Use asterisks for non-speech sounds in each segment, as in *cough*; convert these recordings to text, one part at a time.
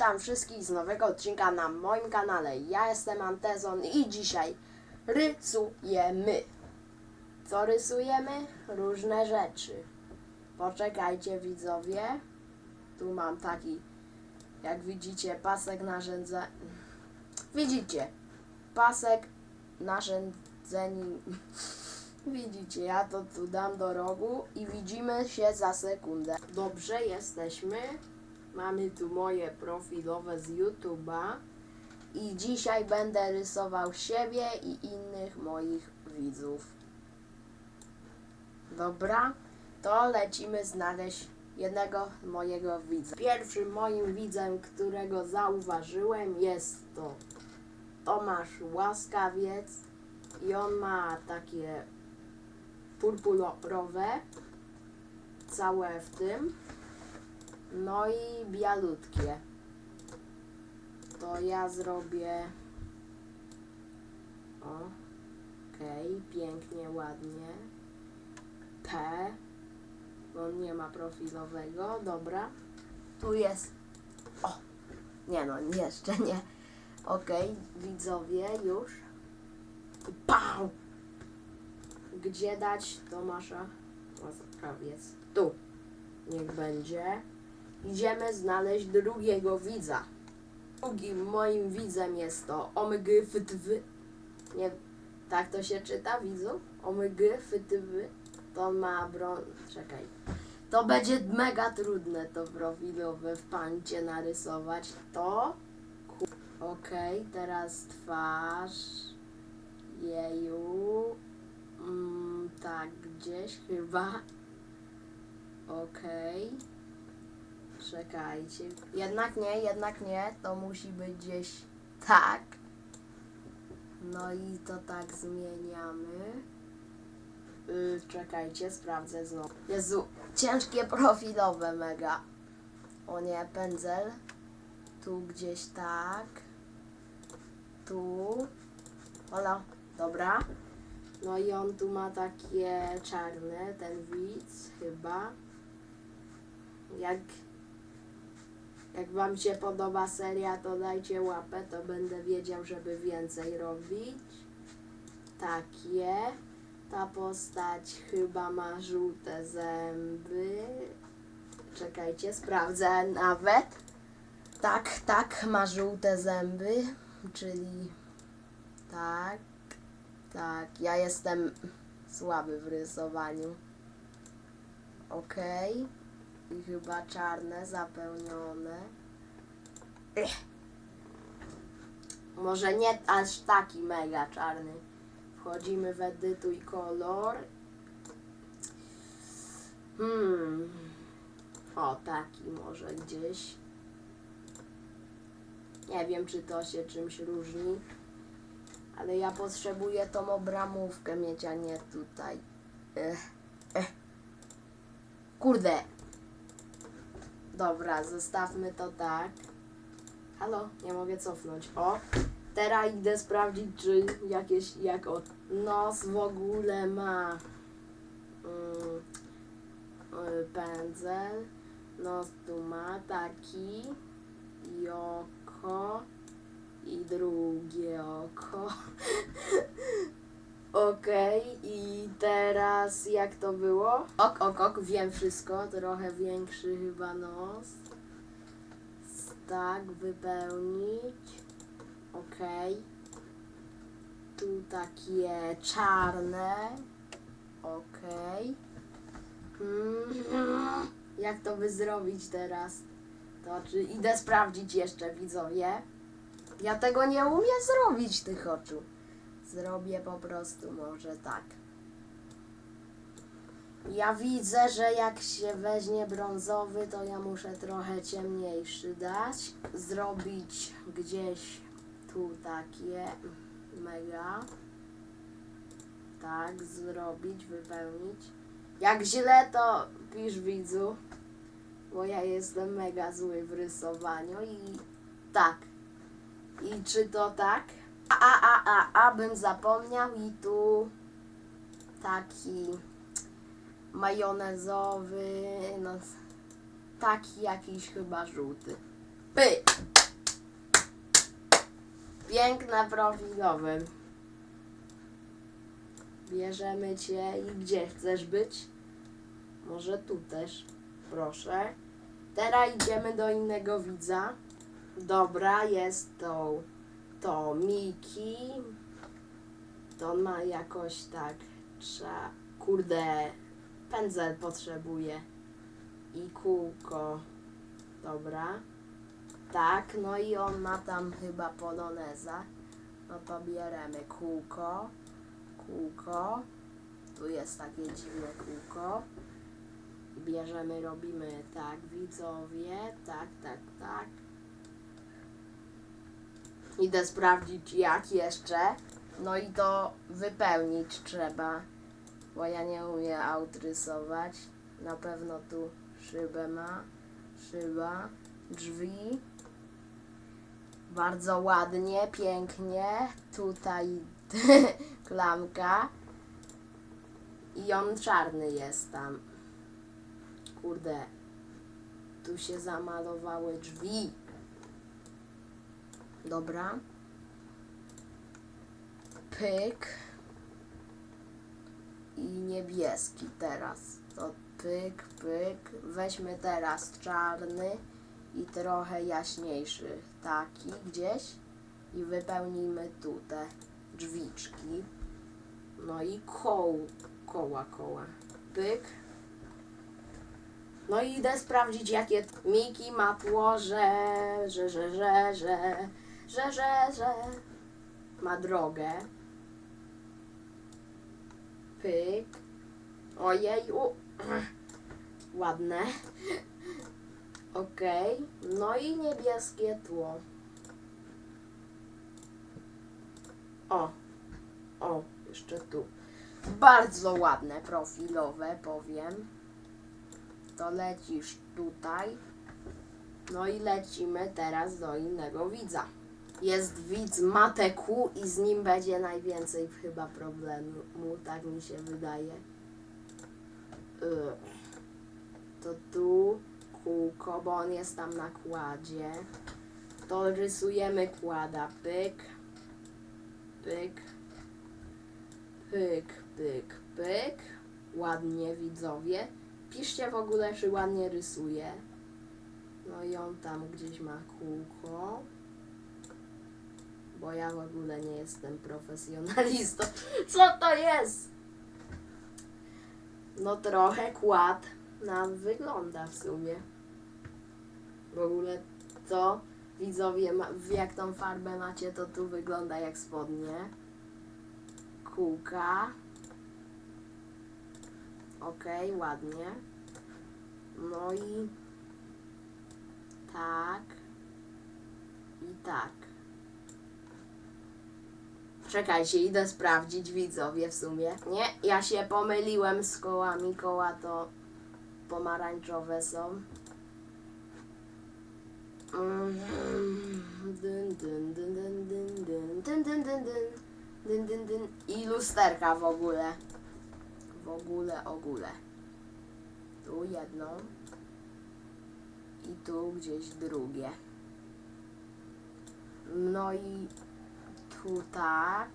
Witam wszystkich z nowego odcinka na moim kanale. Ja jestem Antezon i dzisiaj rysujemy. Co rysujemy? Różne rzeczy. Poczekajcie widzowie. Tu mam taki, jak widzicie, pasek narzędza... Widzicie, pasek narzędzeni... *laughs* Widzicie, ja to tu dam do rogu i widzimy się za sekundę. Dobrze, jesteśmy. Mamy tu moje profilowe z YouTube'a i dzisiaj będę rysował siebie i innych moich widzów. Dobra, to lecimy znaleźć jednego mojego widza. Pierwszym moim widzem, którego zauważyłem jest to Tomasz Łaskawiec i on ma takie purpurowe całe w tym no i bialutkie. To ja zrobię. O, okej, pięknie, ładnie. P. Bo nie ma profilowego, dobra. Tu jest. O, nie no, jeszcze nie. Okej, widzowie, już. Pau! Gdzie dać Tomasza? Łaskawiec. Tu. Niech będzie. Idziemy znaleźć drugiego widza. Drugim moim widzem jest to Omgyfytwy. Nie, tak to się czyta, widzu? Omgyfytwy. To ma bron... Czekaj. To będzie mega trudne to profilowe w pancie narysować. To... Okej, teraz twarz. Jeju. Mm, tak, gdzieś chyba. Okej. Czekajcie. Jednak nie, jednak nie. To musi być gdzieś tak. No i to tak zmieniamy. Yy, czekajcie, sprawdzę znowu. Jezu, ciężkie profilowe mega. O nie, pędzel. Tu gdzieś tak. Tu. Ola, dobra. No i on tu ma takie czarne, ten widz chyba. Jak, jak Wam się podoba seria, to dajcie łapę, to będę wiedział, żeby więcej robić. Takie. Ta postać chyba ma żółte zęby. Czekajcie, sprawdzę nawet. Tak, tak, ma żółte zęby, czyli tak, tak. Ja jestem słaby w rysowaniu. Okej. Chyba czarne, zapełnione. Ech. Może nie aż taki mega czarny. Wchodzimy w edytuj kolor. Hmm. O, taki może gdzieś. Nie wiem, czy to się czymś różni. Ale ja potrzebuję tą obramówkę mieć, a nie tutaj. Ech, ech. Kurde. Dobra, zostawmy to tak. Halo, nie mogę cofnąć. O, teraz idę sprawdzić, czy jakieś, jak o nos w ogóle ma mm, y, pędzel. Nos tu ma taki i oko i drugie oko. *laughs* Okej, i teraz jak to było? Ok, ok, ok, wiem wszystko. Trochę większy chyba nos. Tak, wypełnić. Okej. Tu takie czarne. Okej. Mm, jak to by zrobić teraz? To czy idę sprawdzić jeszcze widzowie? Ja tego nie umiem zrobić tych oczu. Zrobię po prostu może tak. Ja widzę, że jak się weźmie brązowy, to ja muszę trochę ciemniejszy dać. Zrobić gdzieś tu takie mega. Tak, zrobić, wypełnić. Jak źle to pisz widzu, bo ja jestem mega zły w rysowaniu i tak. I czy to tak? A, a, a, a, bym zapomniał i tu taki majonezowy, no taki jakiś chyba żółty. Py! Piękne profilowe. Bierzemy cię i gdzie chcesz być? Może tu też. Proszę. Teraz idziemy do innego widza. Dobra, jest to, to Miki. To on ma jakoś tak, trzeba, kurde, pędzel potrzebuje. I kółko. Dobra. Tak, no i on ma tam chyba poloneza. No to bierzemy kółko, kółko. Tu jest takie dziwne kółko. Bierzemy, robimy tak, widzowie, tak, tak, tak. Idę sprawdzić jak jeszcze. No i to wypełnić trzeba, bo ja nie umiem outrysować. Na pewno tu szybę ma, szyba, drzwi. Bardzo ładnie, pięknie. Tutaj *laughs* klamka. I on czarny jest tam. Kurde. Tu się zamalowały drzwi. Dobra. Pyk. I niebieski teraz. To pyk, pyk. Weźmy teraz czarny i trochę jaśniejszy taki gdzieś i wypełnijmy tu te drzwiczki. No i koł, koła, koła. Pyk. No i idę sprawdzić jakie Miki ma tło, że, że, że, że, że, że, że, że. Ma drogę. Pyk. Ojej, u. Ładne. Okej. No i niebieskie tło. O. O, jeszcze tu. Bardzo ładne, profilowe, powiem. To lecisz tutaj. No i lecimy teraz do innego widza. Jest widz Mateku i z nim będzie najwięcej chyba problemu, tak mi się wydaje. Ugh. To tu kółko, bo on jest tam na kładzie. To rysujemy kłada. Pyk, pyk, pyk, pyk, pyk. Ładnie widzowie. Piszcie w ogóle, czy ładnie rysuje. No i on tam gdzieś ma kółko. Bo ja w ogóle nie jestem profesjonalistą. *laughs* Co to jest? No trochę kład nam wygląda w sumie. W ogóle to widzowie, jak tą farbę macie, to tu wygląda jak spodnie. Kółka. Okej, ładnie. No i tak. I tak. Czekajcie, idę sprawdzić widzowie w sumie. Nie, ja się pomyliłem z kołami. Koła to pomarańczowe są. I lusterka w ogóle. W ogóle, ogóle. Tu jedno. I tu gdzieś drugie. No i tu tak.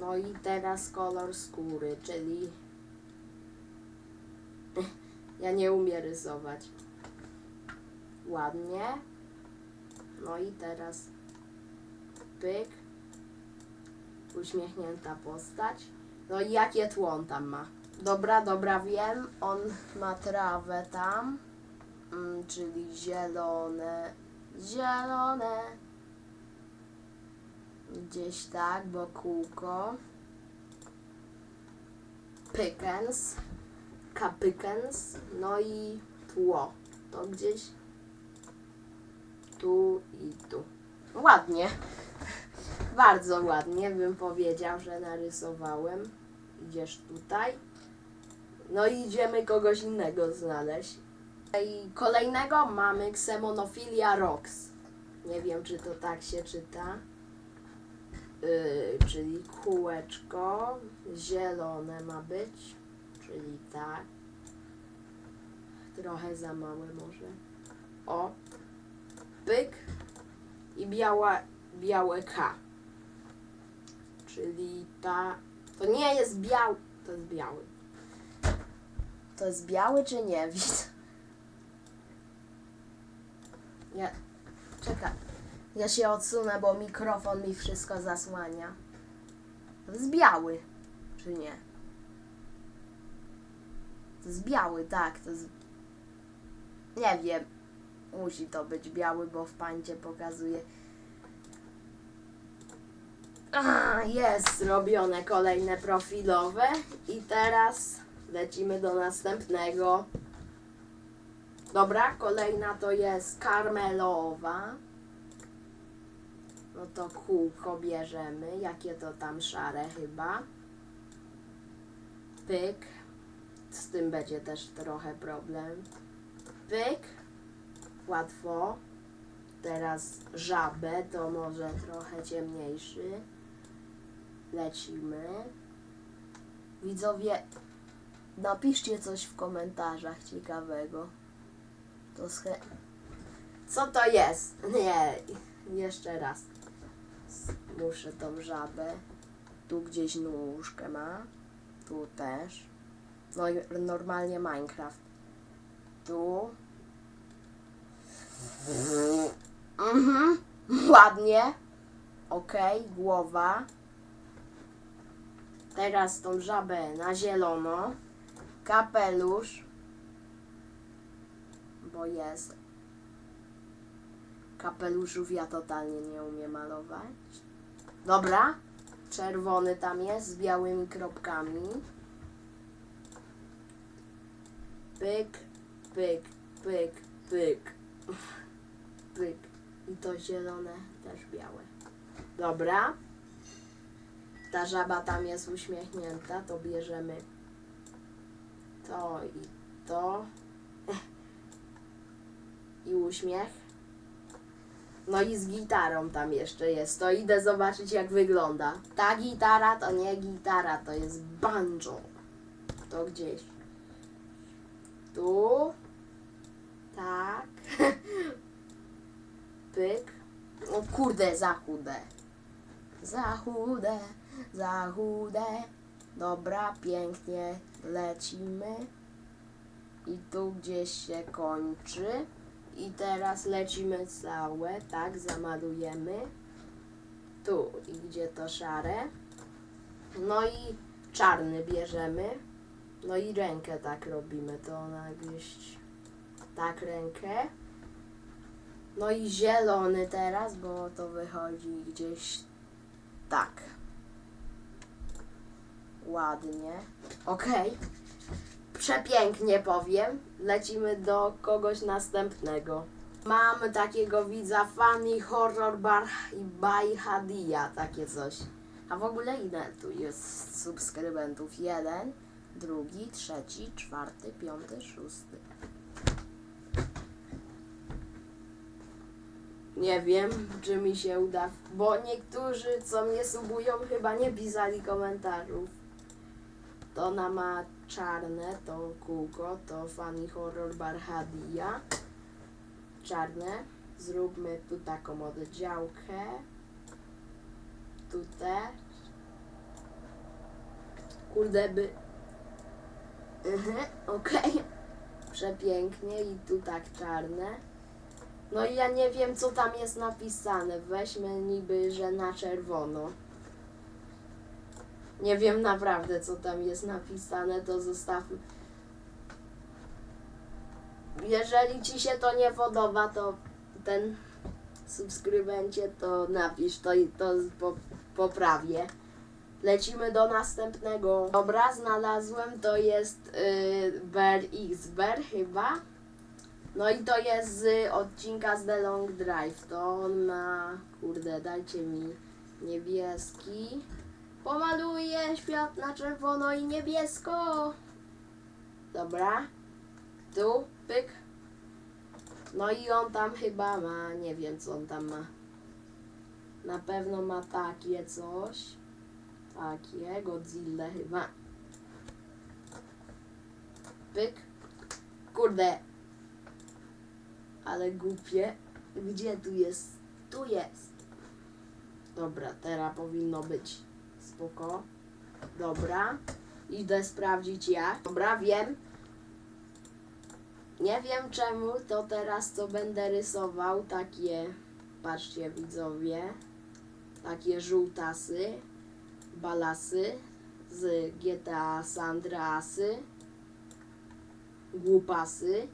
No i teraz kolor skóry, czyli *laughs* ja nie umiem rysować. Ładnie. No i teraz pyk. Uśmiechnięta postać. No i jakie tło on tam ma? Dobra, dobra, wiem. On ma trawę tam. Mm, czyli zielone. Zielone. Gdzieś tak, bo kółko. Pickens. Kapykens. No i tło. To gdzieś tu i tu. Ładnie. *laughs* Bardzo ładnie bym powiedział, że narysowałem. Idziesz tutaj. No i idziemy kogoś innego znaleźć. I kolejnego mamy Xemonophilia rox. Nie wiem, czy to tak się czyta. Yy, czyli kółeczko zielone ma być, czyli tak. Trochę za małe może. O, pyk i biała białe K. Czyli ta. To nie jest biały. To jest biały. To jest biały czy nie? *laughs* Widzę. Ja. Czekaj. Ja się odsunę, bo mikrofon mi wszystko zasłania. To jest biały. Czy nie? To jest biały, tak. To jest. Nie wiem. Musi to być biały, bo w pańcie pokazuje. Jest zrobione kolejne profilowe i teraz lecimy do następnego. Dobra, kolejna to jest karmelowa. No to kółko bierzemy. Jakie to tam szare chyba. Pyk. Z tym będzie też trochę problem. Pyk. Łatwo. Teraz żabę, to może trochę ciemniejszy. Lecimy. Widzowie, napiszcie coś w komentarzach ciekawego. To sche... Co to jest? *laughs* Nie, jeszcze raz. Muszę tą żabę. Tu gdzieś nóżkę ma. Tu też. No i normalnie Minecraft. Tu. Mhm. Ładnie. Okej, głowa. Teraz tą żabę na zielono. Kapelusz. Bo jest. Kapeluszów ja totalnie nie umiem malować. Dobra. Czerwony tam jest z białymi kropkami. Pyk, pyk, pyk, pyk. *laughs* Pyk. I to zielone też białe. Dobra. Ta żaba tam jest uśmiechnięta, to bierzemy to i to. *laughs* I uśmiech. No i z gitarą tam jeszcze jest. To idę zobaczyć jak wygląda. Ta gitara to nie gitara, to jest banjo. To gdzieś. Tu. Tak. *laughs* Pyk. O kurde, za chude. Za chude, za chude. Dobra, pięknie lecimy. I tu gdzieś się kończy. I teraz lecimy całe, tak, zamalujemy. Tu i gdzie to szare. No i czarny bierzemy. No i rękę tak robimy, to ona gdzieś tak rękę. No i zielony teraz, bo to wychodzi gdzieś tak. Ładnie. Okej. Przepięknie powiem. Lecimy do kogoś następnego. Mamy takiego widza Funny Horror Bar i by Hadia, takie coś. A w ogóle ile tu jest subskrybentów? Jeden, drugi, trzeci, czwarty, piąty, szósty. Nie wiem, czy mi się uda, bo niektórzy, co mnie subują, chyba nie pisali komentarzów. Ona ma czarne, to kółko, to Funny Horror Barhadia. Czarne. Zróbmy tu taką oddziałkę. Tu też. Kurde by... Mhm, okej. Przepięknie i tu tak czarne. No i ja nie wiem, co tam jest napisane. Weźmy niby, że na czerwono. Nie wiem naprawdę, co tam jest napisane, to zostawmy. Jeżeli ci się to nie podoba, to ten subskrybencie, to napisz to to po, poprawię. Lecimy do następnego. Dobra, znalazłem, to jest yy, Bear chyba. No i to jest z odcinka z The Long Drive. To on ma, kurde, dajcie mi niebieski. Pomaluję świat na czerwono i niebiesko. Dobra. Tu, pyk. No i on tam chyba ma, nie wiem co on tam ma. Na pewno ma takie coś. Takie, Godzilla chyba. Pyk. Kurde. Ale głupie. Gdzie tu jest? Tu jest. Dobra, teraz powinno być spoko. Dobra. Idę sprawdzić jak. Dobra, wiem. Nie wiem czemu to teraz co będę rysował takie, patrzcie widzowie, takie żółtasy, balasy z GTA Sandrasy, głupasy.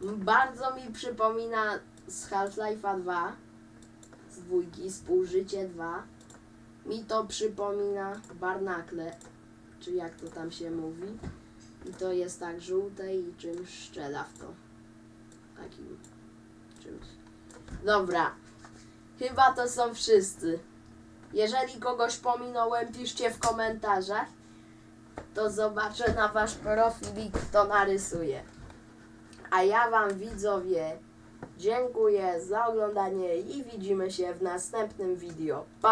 *laughs* Bardzo mi przypomina z Half-Life'a 2, z dwójki, Współżycie 2. Mi to przypomina Barnacle, czy jak to tam się mówi. I to jest tak żółte i czymś szczela w to. Takim czymś. Dobra. Chyba to są wszyscy. Jeżeli kogoś pominąłem, piszcie w komentarzach. To zobaczę na wasz profil i kto narysuje. A ja wam widzowie dziękuję za oglądanie i widzimy się w następnym video. Pa!